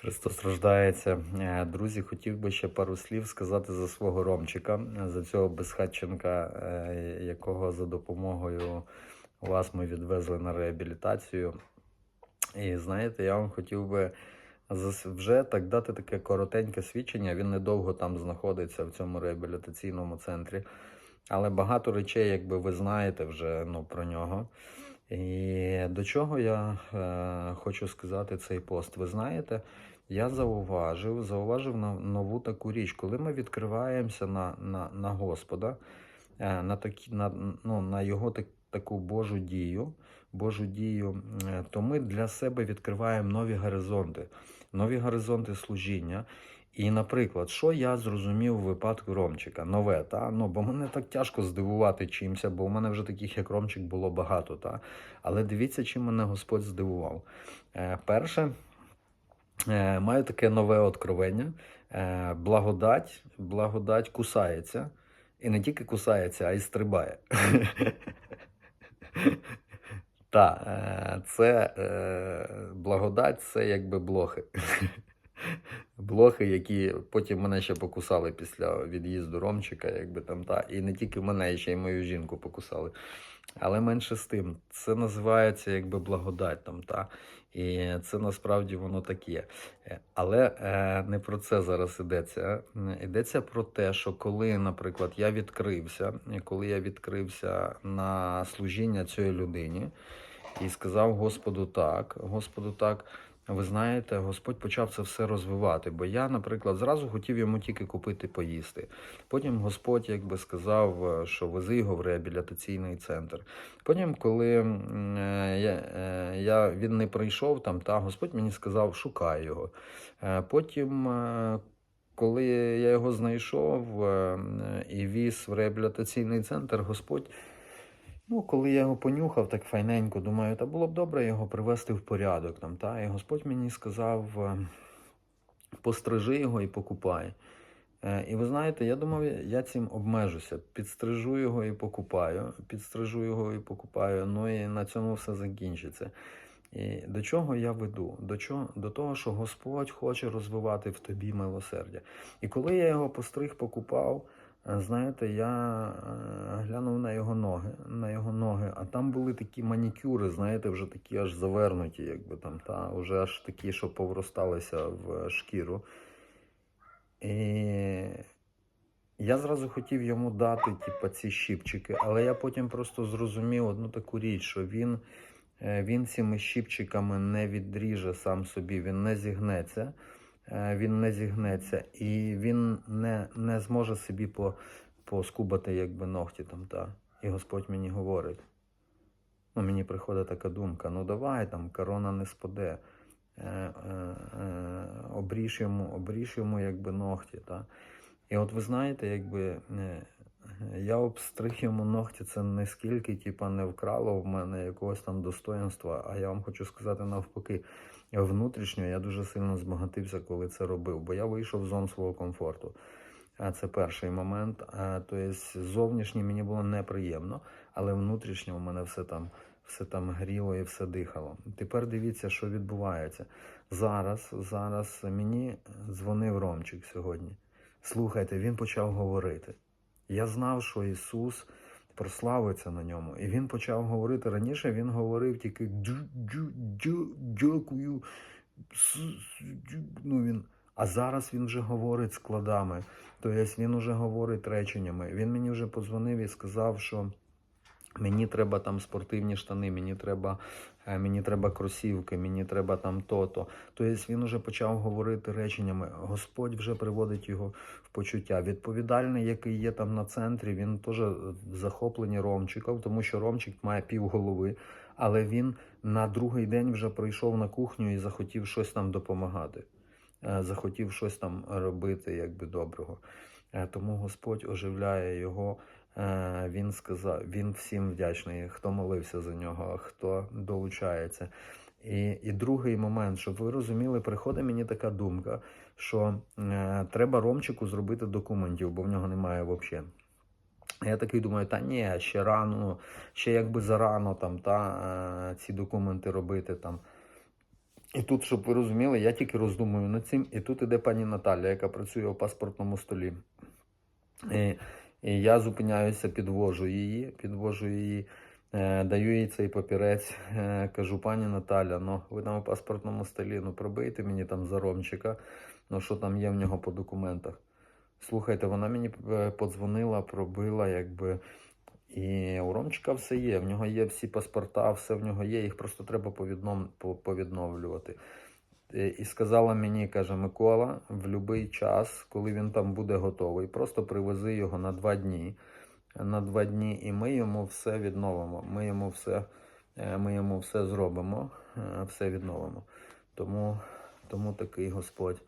Христос рождається. Е, Друзі, хотів би ще пару слів сказати за свого Ромчика, за цього безхатченка, е, якого за допомогою вас ми відвезли на реабілітацію. І знаєте, я вам хотів би вже так дати таке коротеньке свідчення. Він недовго там знаходиться в цьому реабілітаційному центрі, але багато речей, якби ви знаєте вже ну, про нього. І до чого я е, хочу сказати цей пост? Ви знаєте, я зауважив, зауважив нову таку річ, коли ми відкриваємося на, на, на Господа, е, на, такі, на, ну, на його так, таку Божу дію, Божу дію, е, то ми для себе відкриваємо нові горизонти, нові горизонти служіння. І, наприклад, що я зрозумів у випадку Ромчика? Нове, та? Ну, бо мене так тяжко здивувати чимся, бо у мене вже таких, як Ромчик, було багато. Та? Але дивіться, чим мене Господь здивував. Е, перше, е, маю таке нове откровення. Е, благодать, благодать кусається. І не тільки кусається, а й стрибає. Так, е, це е, благодать, це якби блохи. Блохи, які потім мене ще покусали після від'їзду Ромчика, якби там та. І не тільки мене, ще й мою жінку покусали. Але менше з тим, це називається якби благодать там, та. І це насправді воно таке. Але е, не про це зараз йдеться. Йдеться про те, що коли, наприклад, я відкрився, коли я відкрився на служіння цієї людині і сказав Господу так, Господу так. Ви знаєте, Господь почав це все розвивати. Бо я, наприклад, зразу хотів йому тільки купити поїсти. Потім Господь якби сказав, е, що вези його в реабілітаційний центр. Потім, коли е, я, е, я, він не прийшов там, та Господь мені сказав, шукай його. Потім, коли я його знайшов і віз в реабілітаційний центр, Господь. Ну, коли я його понюхав так файненько, думаю, та було б добре його привести в порядок там, та? І Господь мені сказав, е, пострижи його і покупай. Е, І ви знаєте, я думав, я цим обмежуся. Підстрижу його і покупаю, підстрижу його і покупаю, ну і на цьому все закінчиться. І до чого я веду? До, чого? До того, що Господь хоче розвивати в тобі милосердя. І коли я його постриг, покупав, знаєте, я е, глянув на його ноги, на його ноги, а там були такі манікюри, знаєте, вже такі аж завернуті, якби там, та вже аж такі, що повросталися в шкіру. І я зразу хотів йому дати, типу, ці щіпчики, але я потім просто зрозумів одну таку річ, що він, е, він цими щіпчиками не відріже сам собі, він не зігнеться, е, він не зігнеться, і він не, не зможе собі по, поскубати якби ногті там. Та. І Господь мені говорить. Ну, мені приходить така думка: ну давай там, корона не спаде. Е, е, е, обріж йому, обріж йому якби ногті. Та? І от ви знаєте, якби е, я обстриг йому ногті, це не скільки типа, не вкрало в мене якогось там достоинства, а я вам хочу сказати навпаки, внутрішньо я дуже сильно збагатився, коли це робив, бо я вийшов з зон свого комфорту. А Це перший момент. Тобто зовнішній мені було неприємно, але внутрішньо у мене все там, все там гріло і все дихало. Тепер дивіться, що відбувається. Зараз, зараз мені дзвонив Ромчик сьогодні. Слухайте, він почав говорити. Я знав, що Ісус прославиться на ньому. І він почав говорити. Раніше він говорив тільки «Дю- дю- дю- дякую. с- с- дю». Ну, він... А зараз він вже говорить складами. Тобто він вже говорить реченнями. Він мені вже подзвонив і сказав, що мені треба там спортивні штани, мені треба, е, мені треба кросівки, мені треба там то-то. Тобто він вже почав говорити реченнями. Господь вже приводить його в почуття. Відповідальний, який є там на центрі, він теж в захопленні Ромчиком, тому що Ромчик має півголови, але він на другий день вже прийшов на кухню і захотів щось там допомагати. Е, Захотів щось там робити, якби доброго. Е, Тому Господь оживляє його. Е, Він сказав, він всім вдячний, хто молився за нього, хто долучається. І, і другий момент, щоб ви розуміли, приходить мені така думка, що е, треба Ромчику зробити документів, бо в нього немає взагалі. Я такий думаю, та ні, ще рано, ще якби зарано там, та, е, ці документи робити там. І тут, щоб ви розуміли, я тільки роздумую над цим. І тут іде пані Наталя, яка працює у паспортному столі. І, і я зупиняюся, підвожу її, підвожу її, е, даю їй цей папірець, е, кажу, пані Наталя, ну ви там у паспортному столі, ну пробийте мені там за Ромчика, ну що там є в нього по документах. Слухайте, вона мені е, подзвонила, пробила, якби. І у Ромчика все є. В нього є всі паспорта, все в нього є, їх просто треба повідном, по- повідновлювати. Е, І сказала мені, каже Микола, в будь-який час, коли він там буде готовий, просто привези його на два дні. На два дні, і ми йому все відновимо. Ми йому все, е, ми йому все зробимо, е, все відновимо. Тому, тому такий Господь,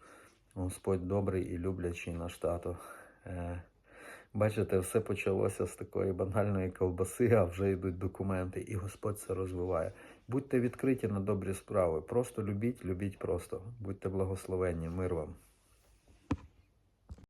Господь добрий і люблячий наш тато. Бачите, все почалося з такої банальної ковбаси, а вже йдуть документи, і Господь це розвиває. Будьте відкриті на добрі справи. Просто любіть, любіть просто. Будьте благословенні, мир вам.